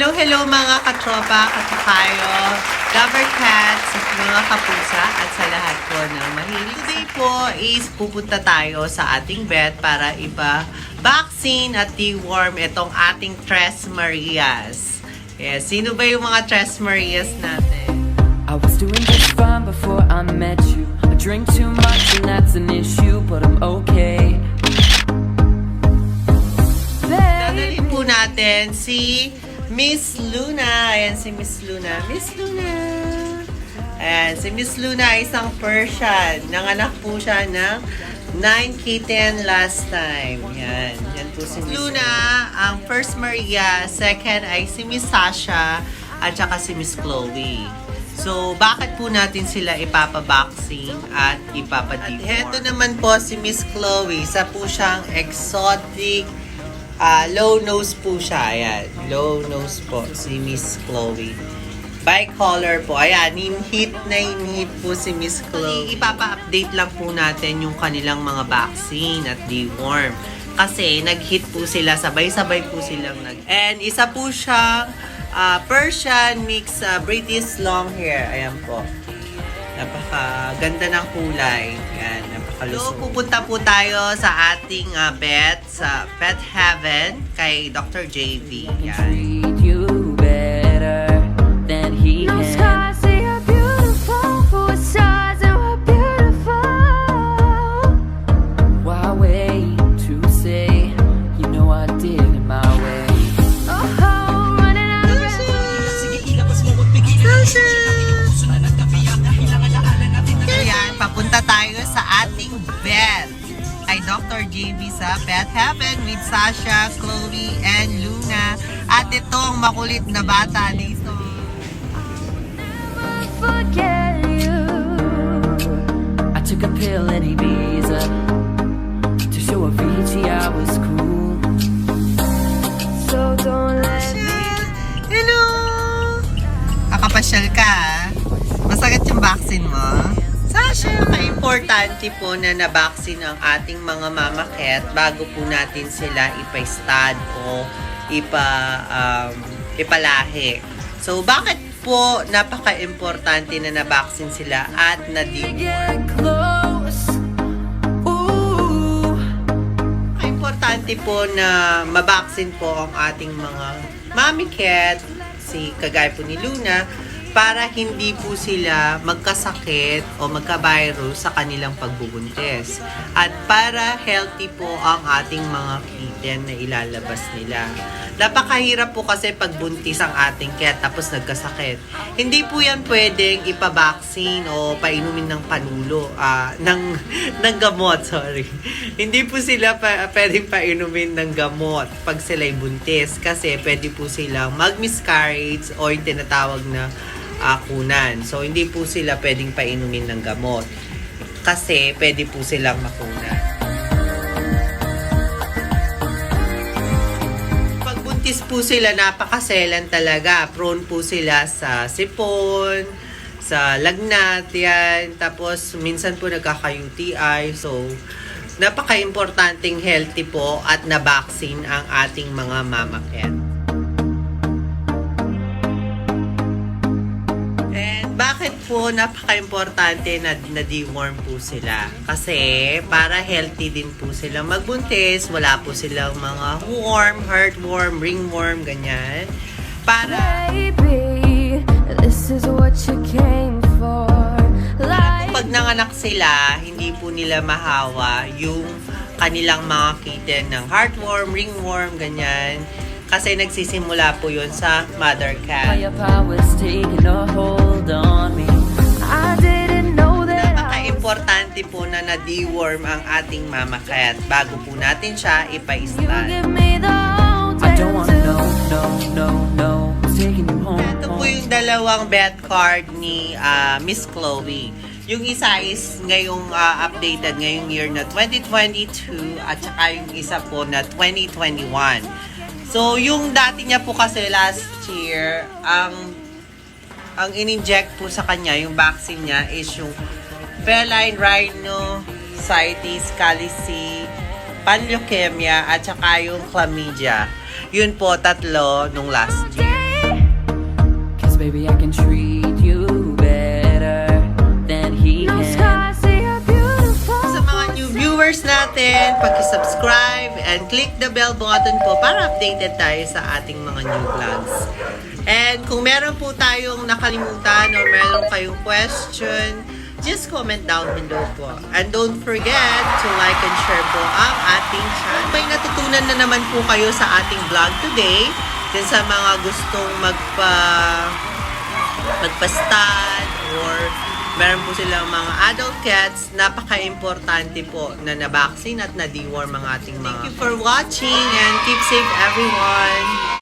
Hello, hello mga katropa, katukayo, lover cats, mga kapusa, at sa lahat po ng mahilig. Today po is pupunta tayo sa ating vet para iba vaccine at deworm itong ating Tres Marias. Yes, sino ba yung mga Tres Marias natin? I was doing just fine before I met you. I drink too much and that's an issue, but I'm okay. Dadalhin po natin si Miss Luna. Ayan si Miss Luna. Miss Luna. Ayan, si Miss Luna ay isang Persian. Nanganak po siya ng 9 kitten last time. Yan. Yan po si Miss Luna. Ang first Maria. Second ay si Miss Sasha. At saka si Miss Chloe. So, bakit po natin sila ipapaboxing at ipapadiform? At heto naman po si Miss Chloe. Sa po siyang exotic Ah, low nose po siya. Ayan. Low nose po si Miss Chloe. Bicolor po. Ayan, in-hit na in-hit po si Miss Chloe. Ipapa-update lang po natin yung kanilang mga vaccine at deworm. Kasi nag-hit po sila, sabay-sabay po silang nag... And isa po siyang ah, Persian mix ah, British long hair. Ayan po. Napaka ganda ng kulay. Yan, napakalusog. So, pupunta po tayo sa ating uh, vet sa Pet Heaven kay Dr. JV. Yan. And ating vet kay Dr. JV sa Pet Heaven with Sasha, Chloe, and Luna. At itong makulit na bata dito. I took a pill in Ibiza ka-importante po na na-vaccine ang ating mga mama cat bago po natin sila ipa-stud o ipa, um, ipalahi. So, bakit po napaka-importante na na-vaccine sila at na-deworm? Importante po na mabaksin po ang ating mga mommy cat, si kagaya po ni Luna, para hindi po sila magkasakit o magka-virus sa kanilang pagbubuntis. At para healthy po ang ating mga kitten na ilalabas nila. Napakahirap po kasi pagbuntis ang ating cat tapos nagkasakit. Hindi po yan pwedeng ipabaksin o painumin ng panulo, ah, ng, ng gamot, sorry. Hindi po sila pa, pwedeng painumin ng gamot pag sila'y buntis kasi pwede po silang mag-miscarriage o yung tinatawag na ah, kunan. So, hindi po sila pwedeng painumin ng gamot kasi pwede po silang makunan. Pagbuntis po sila, napakaselan talaga. Prone po sila sa sipon, sa lagnat, yan. Tapos, minsan po nagkaka-UTI. So, napaka-importanting healthy po at na-vaccine ang ating mga mama bakit po napaka-importante na, na deworm po sila? Kasi para healthy din po sila magbuntis, wala po silang mga worm, heartworm, ringworm, ganyan. Para Baby, this is what you came for. Like pag nanganak sila, hindi po nila mahawa yung kanilang mga kitten ng heartworm, ringworm, ganyan. Kasi nagsisimula po yun sa mother cat. Na na-deworm ang ating mama cat bago po natin siya You ipa-stand. give me the I don't wanna hotel know, no, no, no. I'm taking you home. Ito po yung dalawang bet card ni ah, Miss Chloe. Yung isa is ngayong ah, updated ngayong year na 2022 at saka yung isa po na 2021. So, yung dati niya po kasi last year, ang ang in-inject po sa kanya, yung vaccine niya is yung feline rhinositis calici, panleukemia, at saka yung chlamydia. Yun po, tatlo nung last year. day baby, I can treat you better than he can. Sa mga new viewers natin, pag-subscribe and click the bell button po para updated tayo sa ating mga new vlogs. And kung meron po tayong nakalimutan or meron kayong question, just comment down below po. And don't forget to like and share po ang ating channel. May natutunan na naman po kayo sa ating vlog today. Din sa mga gustong magpa magpa-stud or meron po silang mga adult cats, napaka-importante po na na-vaccine at na-deworm ang ating mga. Thank you for watching and keep safe everyone!